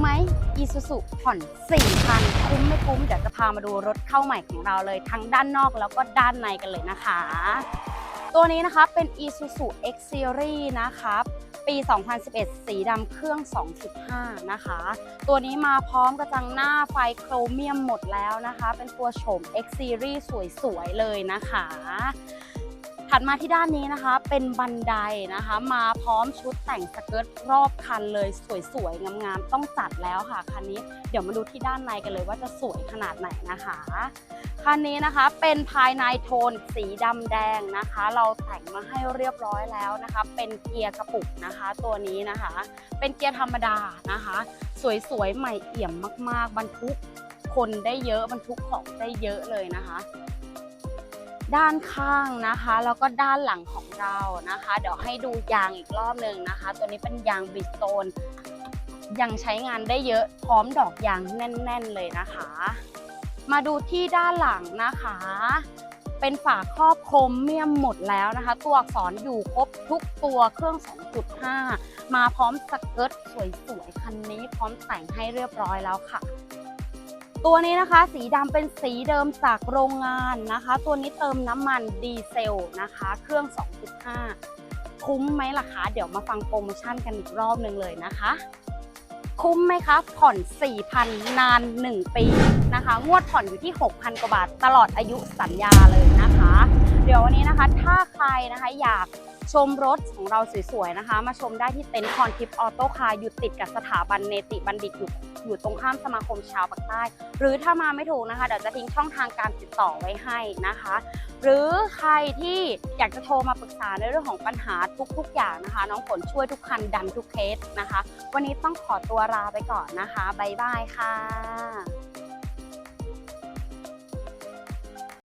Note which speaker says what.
Speaker 1: ไหม Isuzu ผ่อน4,000 คุ้มไม่คุ้ม เดี๋ยวจะพามาดูรถเข้าใหม่ของเราเลยทั้งด้านนอกแล้วก็ด้านในกันเลยนะคะ ตัวนี้นะคะเป็น Isuzu X Series นะคะปี 2011 สีดำเครื่อง 2.5 นะคะ ตัวนี้มาพร้อมกระจังหน้าไฟโครเมียมหมดแล้วนะคะ เป็นตัวโฉม X Series สวยๆ เลยนะคะ ถัดมาที่ด้านนี้นะคะ เป็นบันไดนะคะ มาพร้อมชุดแต่งสเกิร์ตรอบคันเลยสวยๆ งามๆ ต้องจัดแล้วค่ะ คันนี้เดี๋ยวมาดูที่ด้านในกันเลยว่าจะสวยขนาดไหนนะคะ คันนี้นะคะเป็นภายในโทนสีดำแดงนะคะ เราแต่งมาให้เรียบร้อยแล้วนะคะ เป็นเกียร์กระปุกนะคะ ตัวนี้นะคะ เป็นเกียร์ธรรมดานะคะ สวยๆ ใหม่เอี่ยมมากๆ บรรทุกคนได้เยอะบรรทุกของได้เยอะเลยนะคะ ด้านข้างนะคะ แล้วก็ด้านหลังของเรานะคะ เดี๋ยวให้ดูยางอีกรอบหนึ่งนะคะ ตัวนี้เป็นยางบิสโตนยังใช้งานได้เยอะพร้อมดอกยางแน่น ๆ เลยนะคะ มาดูที่ด้านหลังนะคะ เป็นฝาครอบโครเมียมหมดแล้วนะคะ ตัวอักษรอยู่ครบทุกตัวเครื่อง 2.5 มาพร้อมสเกิร์ตสวยๆคันนี้พร้อมแต่งให้เรียบร้อยแล้วค่ะ ตัวนี้นะคะสีดำเป็นสีเดิมจากโรงงานนะคะ ตัวนี้เติมน้ำมันดีเซลนะคะ เครื่อง 2.5 คุ้มไหมล่ะคะ เดี๋ยวมาฟังโปรโมชั่นกันอีกรอบหนึ่งเลยนะคะ คุ้มไหมคะ ผ่อน 4,000 นาน 1 ปีนะคะ งวดผ่อนอยู่ที่ 6,000 กว่าบาท ตลอดอายุสัญญาเลยนะคะ เดี๋ยววันนี้นะคะ ถ้าใครนะคะอยากชมรถของเราสวยๆนะคะ มาชมได้ที่เต็นท์พรทิพย์ออโต้คาร์อยู่ติดกับสถาบันเนติบัณฑิตอยู่ อยู่ตรงข้ามสมาคมชาวปากใต้ หรือถ้ามาไม่ถูกนะคะเดี๋ยวจะทิ้งช่องทางการติดต่อไว้ให้นะคะ หรือใครที่อยากจะโทรมาปรึกษาในเรื่องของปัญหาทุก ๆ อย่างนะคะ น้องฝนช่วยทุกคันดันทุกเคสนะคะ วันนี้ต้องขอตัวลาไปก่อนนะคะบ๊ายบายค่ะ